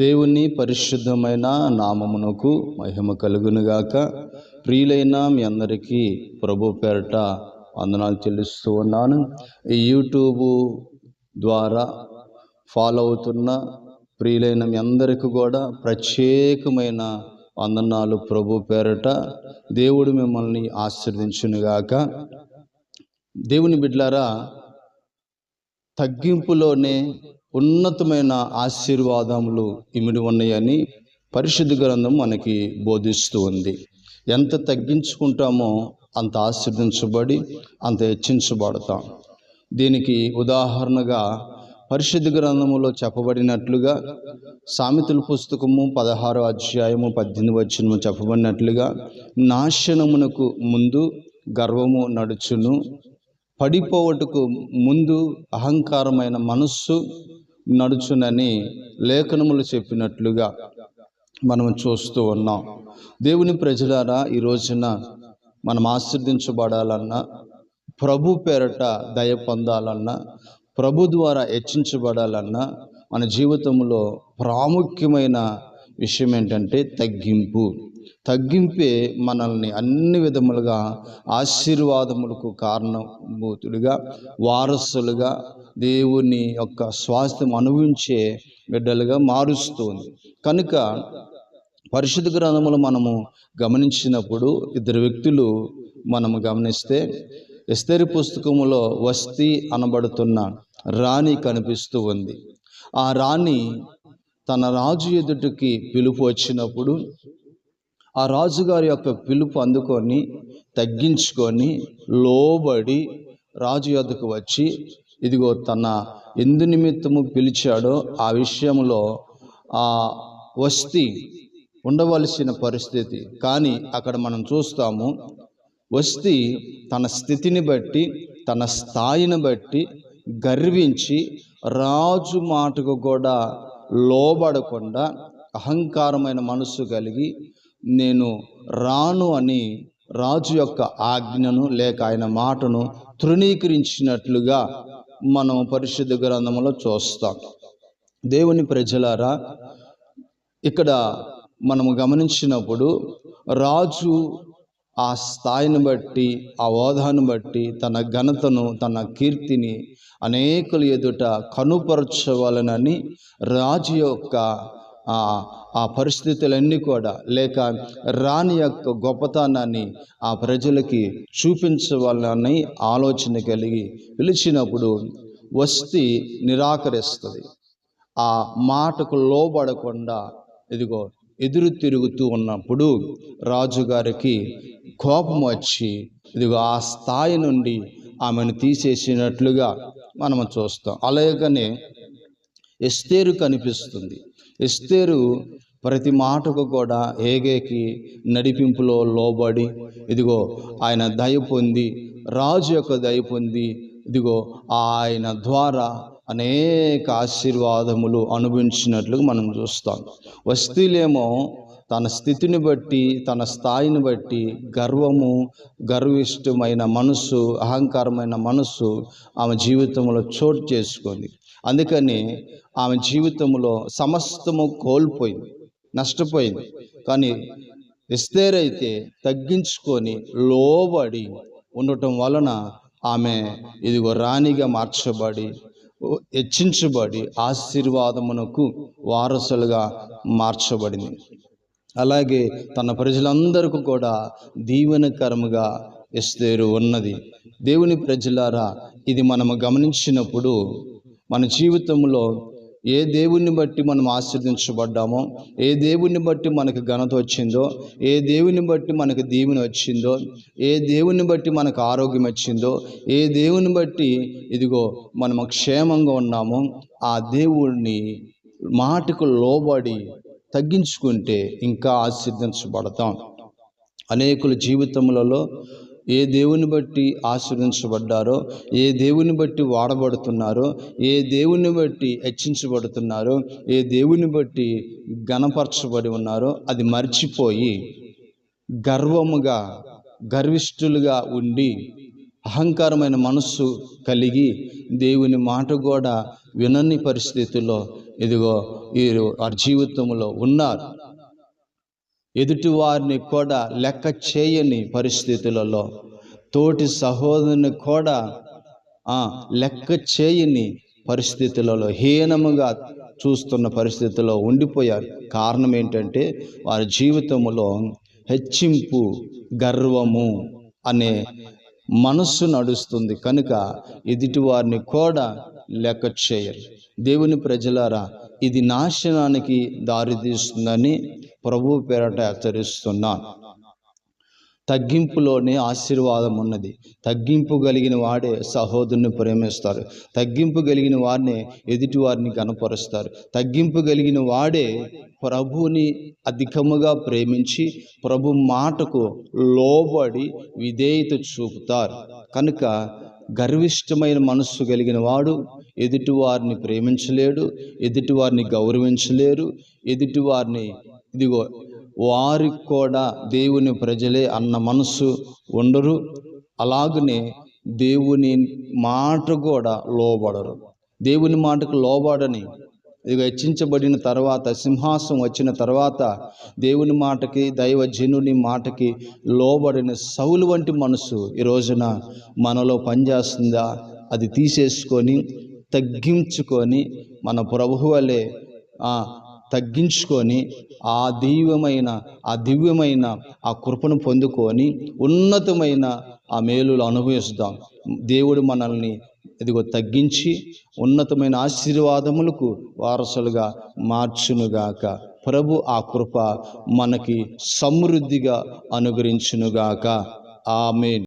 దేవుని పరిశుద్ధమైన నామమునకు మహిమ కలుగునుగాక. ప్రియులైన మీ అందరికీ ప్రభు పేరట వందనాలు చెల్లిస్తూ ఉన్నాను. ఈ యూట్యూబ్ ద్వారా ఫాలో అవుతున్న ప్రియులైన మీ అందరికీ కూడా ప్రత్యేకమైన వందనాలు ప్రభు పేరట. దేవుడు మిమ్మల్ని ఆశీర్వదించునుగాక. దేవుని బిడ్లారా తగ్గింపులోనే ఉన్నతమైన ఆశీర్వాదములు ఇమిడి ఉన్నాయని పరిశుద్ధ గ్రంథం మనకి బోధిస్తూ ఉంది. ఎంత తగ్గించుకుంటామో అంత ఆశీర్దించబడి అంత హెచ్చించబడతాం. దీనికి ఉదాహరణగా పరిశుద్ధ గ్రంథములో చెప్పబడినట్లుగా సామెతల పుస్తకము పదహారో అధ్యాయము పద్దెనిమిది వచ్చినము చెప్పబడినట్లుగా నాశనమునకు ముందు గర్వము నడుచును పడిపోవటకు ముందు అహంకారమైన మనస్సు నడుచునని లేఖనములు చెప్పినట్లుగా మనం చూస్తూ ఉన్నాం. దేవుని ప్రజలారా ఈ రోజున మనం ఆశీర్దించబడాలన్నా ప్రభు పేరట దయ పొందాలన్నా ప్రభు ద్వారా హెచ్చించబడాలన్నా మన జీవితంలో ప్రాముఖ్యమైన విషయం ఏంటంటే తగ్గింపు. తగ్గింపే మనల్ని అన్ని విధములుగా ఆశీర్వాదములకు కారణభూతుడిగా వారసులుగా దేవుని యొక్క స్వాస్థ్యం అనుభవించే బిడ్డలుగా మారుస్తుంది. కనుక పరిశుద్ధ గ్రంథములు మనము గమనించినప్పుడు ఇద్దరు వ్యక్తులు మనము గమనిస్తే ఇస్తరి పుస్తకములో వస్తి అనబడుతున్న రాణి కనిపిస్తూ ఉంది. ఆ రాణి తన రాజు ఎదుటికి పిలుపు వచ్చినప్పుడు ఆ రాజుగారి యొక్క పిలుపు అందుకొని తగ్గించుకొని లోబడి రాజు యొద్దకు వచ్చి ఇదిగో తన ఎందు నిమిత్తము పిలిచాడో ఆ విషయంలో ఆ వస్తి ఉండవలసిన పరిస్థితి. కానీ అక్కడ మనం చూస్తాము వస్తి తన స్థితిని బట్టి తన స్థాయిని బట్టి గర్వించి రాజు మాటకు కూడా లోబడకుండా అహంకారమైన మనస్సు కలిగి నేను రాను అని రాజు యొక్క ఆజ్ఞను లేక ఆయన మాటను తృణీకరించినట్లుగా మనం పరిశుద్ధ గ్రంథంలో చూస్తాం. దేవుని ప్రజలారా ఇక్కడ మనము గమనించినప్పుడు రాజు ఆ స్థాయిని బట్టి ఆ హోదాను బట్టి తన ఘనతను తన కీర్తిని అనేకుల ఎదుట కనుపరచవలనని రాజు యొక్క ఆ ఆ పరిస్థితులన్నీ కూడా లేక రాణి యొక్క గొప్పతనాన్ని ఆ ప్రజలకి చూపించవాలని ఆలోచన కలిగి పిలిచినప్పుడు వస్తి నిరాకరిస్తుంది. ఆ మాటకు లోబడకుండా ఇదిగో ఎదురు తిరుగుతూ ఉన్నప్పుడు రాజుగారికి కోపం వచ్చి ఇదిగో ఆ స్థాయి నుండి ఆమెను తీసేసినట్లుగా మనం చూస్తాం. అలాగనే ఎస్తేరు కనిపిస్తుంది. ఎస్తేరు ప్రతి మాటకు కూడా ఏగేకి నడిపింపులో లోబడి ఇదిగో ఆయన దయ పొంది రాజు యొక్క దయ పొంది ఇదిగో ఆయన ద్వారా అనేక ఆశీర్వాదములు అనుభవించినట్లు మనం చూస్తాం. వస్తీలేమో తన స్థితిని బట్టి తన స్థాయిని బట్టి గర్వము గర్విష్టమైన మనస్సు అహంకారమైన మనస్సు ఆమె జీవితంలో చోటు చేసుకుంది. అందుకని ఆమె జీవితంలో సమస్తము కోల్పోయింది నష్టపోయింది. కానీ ఎస్తేరైతే తగ్గించుకొని లోబడి ఉండటం వలన ఆమె ఇదిగో రాణిగా మార్చబడి హెచ్చించబడి ఆశీర్వాదమునకు వారసులుగా మార్చబడింది. అలాగే తన ప్రజలందరికీ కూడా దీవెనకరముగా ఎస్తేరు ఉన్నది. దేవుని ప్రజలారా ఇది మనము గమనించినప్పుడు మన జీవితంలో ఏ దేవుణ్ణి బట్టి మనం ఆశీర్దించబడ్డామో ఏ దేవుణ్ణి బట్టి మనకు ఘనత వచ్చిందో ఏ దేవుని బట్టి మనకు దీవెన వచ్చిందో ఏ దేవుని బట్టి మనకు ఆరోగ్యం వచ్చిందో ఏ దేవుని బట్టి ఇదిగో మనము క్షేమంగా ఉన్నామో ఆ దేవుణ్ణి మాటకు లోబడి తగ్గించుకుంటే ఇంకా ఆశీర్దించబడతాం. అనేకుల జీవితములలో ఏ దేవుని బట్టి ఆశ్రయించబడ్డారో ఏ దేవుని బట్టి వాడబడుతున్నారో ఏ దేవుని బట్టి హెచ్చించబడుతున్నారో ఏ దేవుని బట్టి గణపరచబడి ఉన్నారో అది మర్చిపోయి గర్వముగా గర్విష్ఠులుగా ఉండి అహంకారమైన మనస్సు కలిగి దేవుని మాట కూడా వినని పరిస్థితుల్లో ఇదిగో వీరు వారి జీవితంలో ఉన్నారు. ఎదుటివారిని కూడా లెక్క చేయని పరిస్థితులలో తోటి సహోదరుని కూడా లెక్క చేయని పరిస్థితులలో హీనముగా చూస్తున్న పరిస్థితుల్లో ఉండిపోయారు. కారణం ఏంటంటే వారి జీవితంలో హెచ్చింపు గర్వము అనే మనస్సు నడుస్తుంది. కనుక ఎదుటి వారిని కూడా లెక్క చేయరు. దేవుని ప్రజలారా ఇది నాశనానికి దారితీస్తుందని ప్రభు పేరట హెచ్చరిస్తున్నాను తగ్గింపులోనే ఆశీర్వాదం ఉన్నది. తగ్గింపు కలిగిన వాడే సహోదరుని ప్రేమిస్తారు. తగ్గింపు కలిగిన వారిని ఎదుటి వారిని కనపరుస్తారు. తగ్గింపు కలిగిన వాడే ప్రభుని అధికముగా ప్రేమించి ప్రభు మాటకు లోబడి విధేయత చూపుతారు. కనుక గర్విష్టమైన మనస్సు కలిగిన వాడు ఎదుటివారిని ప్రేమించలేడు ఎదుటివారిని గౌరవించలేరు ఎదుటి వారిని ఇదిగో వారికి కూడా దేవుని ప్రజలే అన్న మనస్సు ఉండరు. అలాగనే దేవుని మాట కూడా లోబడరు. దేవుని మాటకు లోబడని ఇది హెచ్చించబడిన తర్వాత సింహాసం వచ్చిన తర్వాత దేవుని మాటకి దైవజనుని మాటకి లోబడిన సౌలు వంటి మనసు ఈ రోజున మనలో పనిచేస్తుందా? అది తీసేసుకొని తగ్గించుకొని మన ప్రభు వలె తగ్గించుకొని ఆ దివ్యమైన ఆ దివ్యమైన ఆ కృపను పొందుకొని ఉన్నతమైన ఆ మేలులు అనుభవిస్తాం. దేవుడు మనల్ని ఇదిగో తగ్గించి ఉన్నతమైన ఆశీర్వాదములకు వారసులుగా మార్చునుగాక. ప్రభు ఆ కృప మనకి సమృద్ధిగా అనుగ్రహించునుగాక. ఆమె